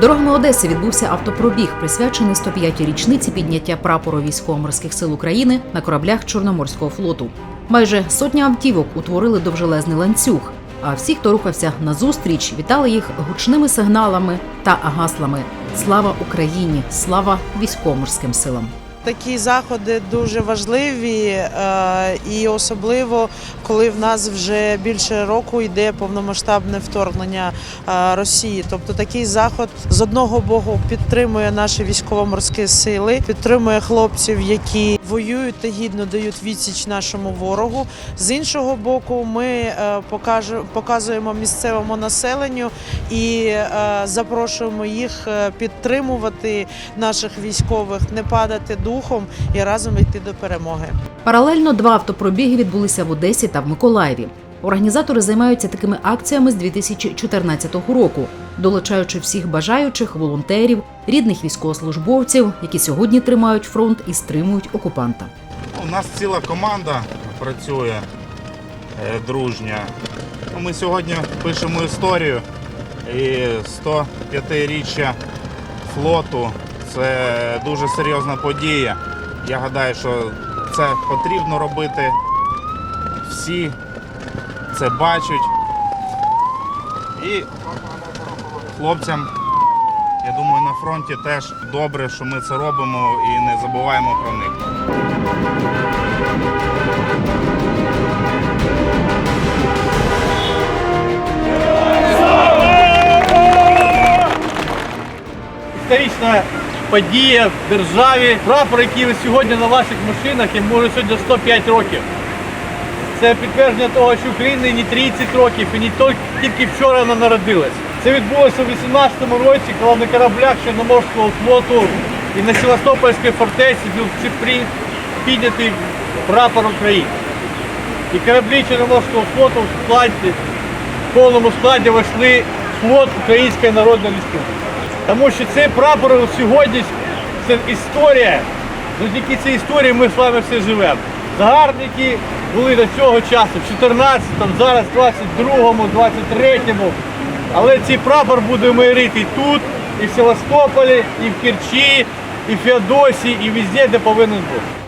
Дорогами Одеси відбувся автопробіг, присвячений 105-й річниці підняття прапору військово-морських сил України на кораблях Чорноморського флоту. Майже сотня автівок утворили довжелезний ланцюг. А всі, хто рухався назустріч, вітали їх гучними сигналами та гаслами Слава Україні! Слава військово-морським силам! Такі заходи дуже важливі, е, і особливо коли в нас вже більше року йде повномасштабне вторгнення е, Росії. Тобто такий заход з одного боку підтримує наші військово-морські сили, підтримує хлопців, які воюють та гідно дають відсіч нашому ворогу. З іншого боку, ми е, показуємо місцевому населенню і запрошуємо їх підтримувати наших військових, не падати духом і разом йти до перемоги. Паралельно два автопробіги відбулися в Одесі та в Миколаєві. Організатори займаються такими акціями з 2014 року, долучаючи всіх бажаючих волонтерів, рідних військовослужбовців, які сьогодні тримають фронт і стримують окупанта. У нас ціла команда працює е, дружня. Ми сьогодні пишемо історію і 105-річчя флоту це дуже серйозна подія. Я гадаю, що це потрібно робити. Всі це бачать. І хлопцям, я думаю, на фронті теж добре, що ми це робимо і не забуваємо про них. історична подія в державі. Прапор, який ви сьогодні на ваших машинах, йому вже сьогодні 105 років. Це підтвердження того, що Україні не 30 років і не тільки, вчора вона народилась. Це відбулося у 18-му році, коли на кораблях Чорноморського флоту і на Севастопольській фортеці був піднятий прапор України. І кораблі Чорноморського флоту в складі, в повному складі вийшли флот Української Народної Республіки. Тому що цей прапор сьогодні це історія. Завдяки цій історії ми з вами все живемо. Загарбники були до цього часу, в 14-му, зараз в 22-му, 23-му. Але цей прапор буде мирити і тут, і в Севастополі, і в Керчі, і в Феодосії, і везде, де повинен бути.